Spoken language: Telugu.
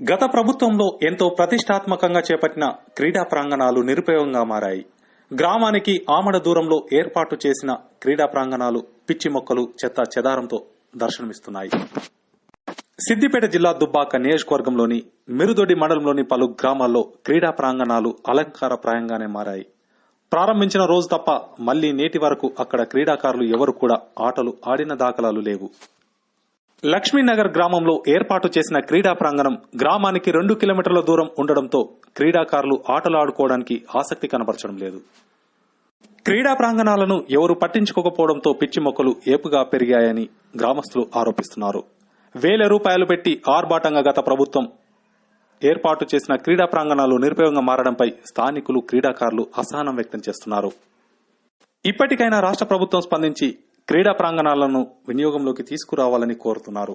గత ప్రభుత్వంలో ఎంతో ప్రతిష్టాత్మకంగా చేపట్టిన క్రీడా ప్రాంగణాలు నిరుపయోగంగా మారాయి. గ్రామానికి ఆమడ దూరంలో ఏర్పాటు చేసిన క్రీడా ప్రాంగణాలు పిచ్చి మొక్కలు చెత్త చెదారంతో దర్శనమిస్తున్నాయి. సిద్దిపేట జిల్లా దుబ్బాక నియోజకవర్గంలోని మిరుదొడ్డి మండలంలోని పలు గ్రామాల్లో క్రీడా ప్రాంగణాలు అలంకారప్రాయంగానే మారాయి. ప్రారంభించిన రోజు తప్ప మళ్ళీ నేటి వరకు అక్కడ క్రీడాకారులు ఎవరు కూడా ఆటలు ఆడిన దాఖలాలు లేవు. లక్ష్మీనగర్ గ్రామంలో ఏర్పాటు చేసిన క్రీడా ప్రాంగణం గ్రామానికి రెండు కిలోమీటర్ల దూరం ఉండడంతో క్రీడాకారులు ఆటలు ఆడుకోవడానికి ఆసక్తి కనబరచడం లేదు. క్రీడా ప్రాంగణాలను ఎవరు పట్టించుకోకపోవడంతో పిచ్చి మొక్కలు ఏపుగా పెరిగాయని గ్రామస్తులు ఆరోపిస్తున్నారు. వేల రూపాయలు పెట్టి ఆర్భాటంగా గత ప్రభుత్వం ఏర్పాటు చేసిన క్రీడా ప్రాంగణాలు నిరుపయోగంగా మారడంపై స్థానికులు క్రీడాకారులు అసహనం వ్యక్తం చేస్తున్నారు. ఇప్పటికైనా రాష్ట్ర ప్రభుత్వం స్పందించి క్రీడా ప్రాంగణాలను వినియోగంలోకి తీసుకురావాలని కోరుతున్నారు.